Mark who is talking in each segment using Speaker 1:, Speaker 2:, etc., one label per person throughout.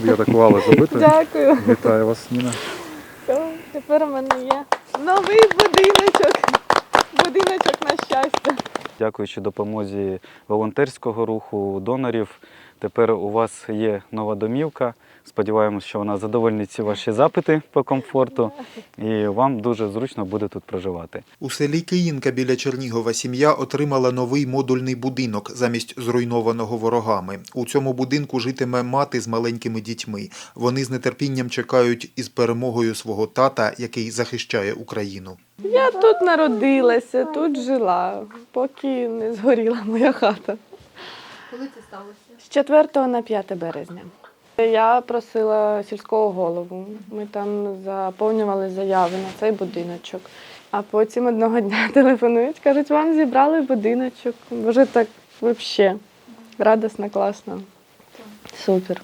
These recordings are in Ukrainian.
Speaker 1: тобі атакували забити.
Speaker 2: Дякую.
Speaker 1: Вітаю вас, Ніна.
Speaker 2: Тепер у мене є новий будиночок. Будиночок на щастя.
Speaker 3: Дякуючи допомозі волонтерського руху, донорів. Тепер у вас є нова домівка. Сподіваємось, що вона задовольнить всі ваші запити по комфорту, і вам дуже зручно буде тут проживати.
Speaker 4: У селі Киїнка біля Чернігова сім'я отримала новий модульний будинок замість зруйнованого ворогами. У цьому будинку житиме мати з маленькими дітьми. Вони з нетерпінням чекають із перемогою свого тата, який захищає Україну.
Speaker 2: Я тут народилася, тут жила, поки не згоріла моя хата.
Speaker 5: Коли це сталося?
Speaker 2: З 4 на 5 березня. Я просила сільського голову. Ми там заповнювали заяви на цей будиночок. А потім одного дня телефонують, кажуть, вам зібрали будиночок. Боже, так взагалі радісно, класно. Супер.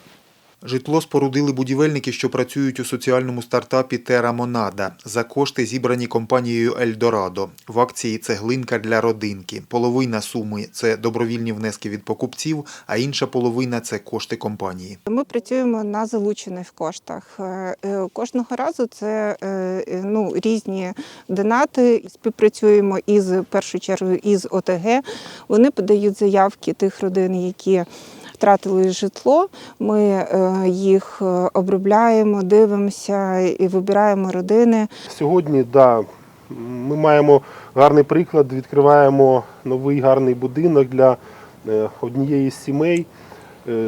Speaker 4: Житло спорудили будівельники, що працюють у соціальному стартапі Тера Монада за кошти, зібрані компанією Ельдорадо. В акції цеглинка для родинки. Половина суми це добровільні внески від покупців, а інша половина це кошти компанії.
Speaker 6: Ми працюємо на залучених коштах. Е, е, Кожного разу це е, ну, різні донати. Співпрацюємо із першу чергу із ОТГ. Вони подають заявки тих родин, які втратили житло. Ми е, їх е, обробляємо, дивимося і вибираємо родини.
Speaker 7: Сьогодні, да, ми маємо гарний приклад, відкриваємо новий гарний будинок для е, однієї з сімей.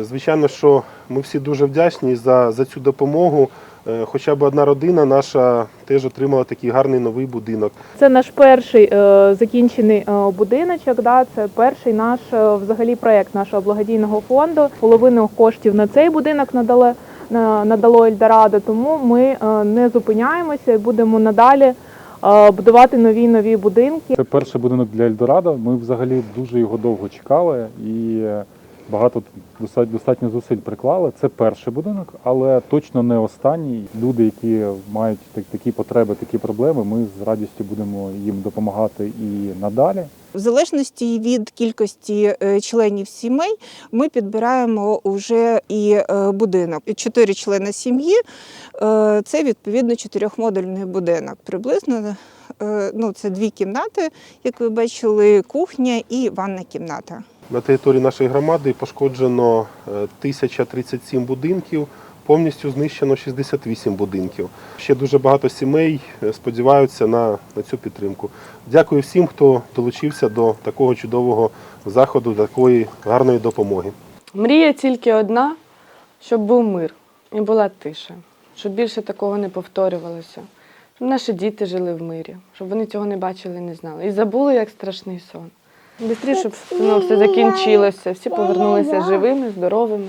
Speaker 7: Звичайно, що ми всі дуже вдячні за, за цю допомогу. Е, Хоча б одна родина наша теж отримала такий гарний новий будинок.
Speaker 8: Це наш перший е, закінчений е, будиночок. Да, це перший наш взагалі проєкт нашого благодійного фонду. Половину коштів на цей будинок надали надало Ельдорадо, тому ми не зупиняємося і будемо надалі будувати нові нові будинки.
Speaker 1: Це перший будинок для Ельдорадо. Ми взагалі дуже його довго чекали і багато достатньо, зусиль приклали. Це перший будинок, але точно не останній. Люди, які мають так- такі потреби, такі проблеми, ми з радістю будемо їм допомагати і надалі.
Speaker 6: В залежності від кількості е, членів сімей ми підбираємо вже і е, будинок. Чотири члени сім'ї е, це відповідно чотирьохмодульний будинок. Приблизно ну, це дві кімнати, як ви бачили, кухня і ванна кімната.
Speaker 7: На території нашої громади пошкоджено е, 1037 будинків, повністю знищено 68 будинків. Ще дуже багато сімей е, сподіваються на, на цю підтримку. Дякую всім, хто долучився до такого чудового заходу, такої гарної допомоги.
Speaker 2: Мрія тільки одна, щоб був мир і була тиша, щоб більше такого не повторювалося. Щоб наші діти жили в мирі, щоб вони цього не бачили не знали. І забули, як страшний сон. Бистріше, щоб воно все закінчилося, всі повернулися живими, здоровими.